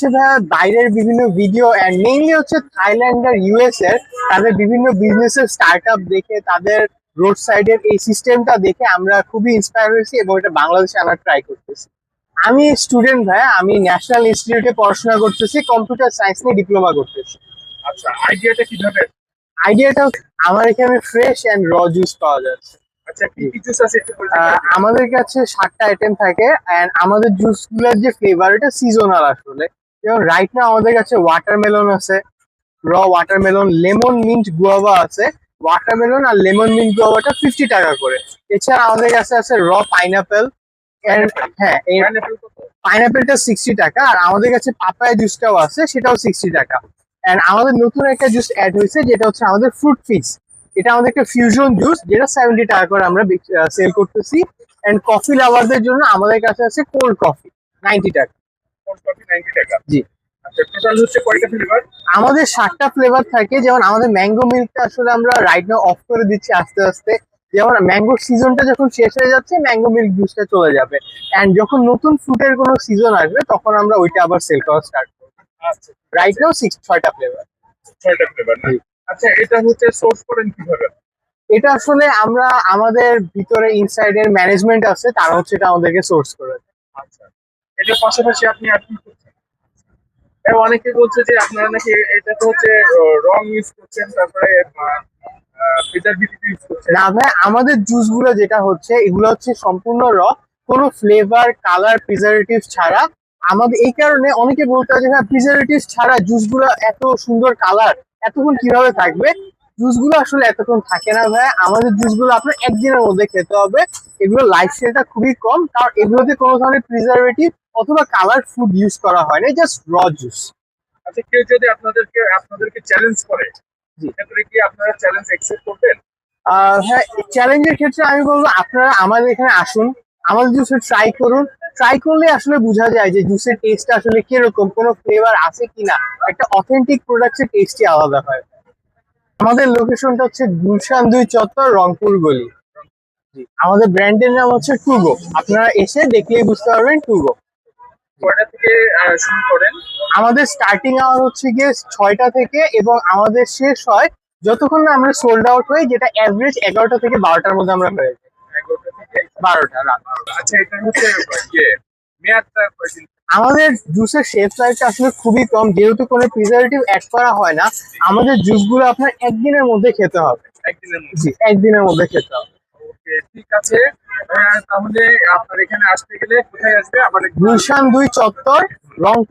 হচ্ছে বাইরের বিভিন্ন ভিডিও এন্ড মেইনলি হচ্ছে থাইল্যান্ড আর ইউএস এর তাদের বিভিন্ন বিজনেসের স্টার্ট আপ দেখে তাদের রোড সাইডের এই সিস্টেমটা দেখে আমরা খুবই ইন্সপায়ার হয়েছি এবং এটা বাংলাদেশে আনার ট্রাই করতেছি। আমি স্টুডেন্ট ভাই আমি ন্যাশনাল ইনস্টিটিউটে পড়াশোনা করতেছি কম্পিউটার সায়েন্স নিয়ে ডিপ্লোমা করতেছি। আচ্ছা আইডিয়াটা কীভাবে? আইডিয়াটা আমার এখানে ফ্রেশ এন্ড র জুস পাওয়া যাচ্ছে। আচ্ছা আমাদের কাছে সাতটা আইটেম থাকে এন্ড আমাদের জুসগুলোর যে ফ্লেভার এটা সিজনাল আসলে। যেমন রাইট না আমাদের কাছে ওয়াটারমেলন আছে র ওয়াটারমেলন লেমন মিন্ট গুয়াভা আছে। ওয়াটারমেলন আর লেমন মিন্ট গুয়াভাটা ফিফটি টাকা করে। এছাড়া আমাদের কাছে আছে র পাইনাপেল হ্যাঁ? পাইনাপেলটা সিক্সটি টাকা আর আমাদের কাছে পাপায়া জুসটাও আছে সেটাও সিক্সটি টাকা। এন্ড আমাদের নতুন একটা জুস অ্যাড হয়েছে যেটা হচ্ছে আমাদের ফ্রুট ফিক্স এটা আমাদের একটা ফিউশন জুস যেটা সেভেন্টি টাকা করে আমরা সেল করতেছি। এন্ড কফি লাভারদের জন্য আমাদের কাছে আছে কোল্ড কফি নাইনটি টাকা। জি। আমাদের সাতটা ফ্লেভার থাকে যেমন আমাদের ম্যাঙ্গো মিল্কটা আসলে আমরা রাইট নাও অফ করে দিচ্ছি আস্তে আস্তে। যেমন ম্যাঙ্গোর সিজনটা যখন শেষ হয়ে যাচ্ছে ম্যাঙ্গো মিল্ক জুসটা চলে যাবে। এন্ড যখন নতুন ফ্রুটের কোনো সিজন আসবে তখন আমরা ওইটা আবার সেল করা স্টার্ট করব। আচ্ছা। রাইট নাও সিক্স ছয়টা ফ্লেভার ছয়টা ফ্লেভার আচ্ছা এটা হচ্ছে সোর্স করেন কীভাবে? এটা আসলে আমরা আমাদের ভিতরে ইনসাইডের ম্যানেজমেন্ট আছে তারা হচ্ছে এটা আমাদেরকে সোর্স করে। আচ্ছা। এটার পাশাপাশি আপনি আর কি করছেন অনেকে বলছে যে আপনারা নাকি এটা তো হচ্ছে রং ইউজ করছেন, তারপরে না, ভাই, আমাদের জুসগুলো যেটা হচ্ছে, এগুলো হচ্ছে সম্পূর্ণ র কোনো ফ্লেভার কালার প্রিজারভেটিভ ছাড়া। আমাদের, এই কারণে অনেকে বলতে হয় যে হ্যাঁ প্রিজারভেটিভ ছাড়া জুসগুলো এত সুন্দর কালার এতক্ষণ কীভাবে থাকবে? জুসগুলো আসলে এতক্ষণ থাকে না, ভাই। আমাদের জুসগুলো আপনার একদিনের মধ্যে খেতে হবে। এগুলো লাইফ স্টাইলটা খুবই কম, কারণ এগুলোতে কোনো ধরনের প্রিজারভেটিভ অথবা কালার ফুড ইউজ করা হয় না জাস্ট র জুস আচ্ছা কেউ যদি আপনাদেরকে আপনাদেরকে চ্যালেঞ্জ করে জি। সেক্ষেত্রে কি আপনারা চ্যালেঞ্জ অ্যাকসেপ্ট করবেন? হ্যাঁ চ্যালেঞ্জের ক্ষেত্রে আমি বলব আপনারা আমাদের এখানে আসুন আমাদের জুসে ট্রাই করুন। ট্রাই করলে আসলে বোঝা যায় যে জুসের টেস্ট আসলে কীরকম কোনো ফ্লেভার আছে কিনা। একটা অথেন্টিক প্রোডাক্টের টেস্টই আলাদা হয়। আমাদের লোকেশনটা হচ্ছে গুলশান দুই চত্বর রংপুর গলি। জি, আমাদের ব্র্যান্ডের নাম হচ্ছে টুগো আপনারা এসে দেখলেই বুঝতে পারবেন টুগো কয়টা থেকে শুরু করেন? আমাদের স্টার্টিং আওয়ার হচ্ছে গিয়ে ছয়টা থেকে এবং আমাদের শেষ হয় যতক্ষণ না আমরা সোল্ড আউট হই যেটা অ্যাভারেজ এগারোটা থেকে বারোটার মধ্যে আমরা হয়ে যাই। এগারোটা থেকে বারোটা রাত আচ্ছা এটা হচ্ছে ইয়ে মেয়াদটা আমাদের জুসের শেফ লাইফটা আসলে খুবই কম যেহেতু কোনো প্রিজারভেটিভ অ্যাড করা হয় না আমাদের জুসগুলো আপনার একদিনের মধ্যে খেতে হবে। একদিনের মধ্যে। একদিনের মধ্যে খেতে হবে। ওকে ঠিক আছে। তাহলে আপনার এখানে আসতে গেলে কোথায় আসবে? আবার গুলশান দুই চত্বর রংপুর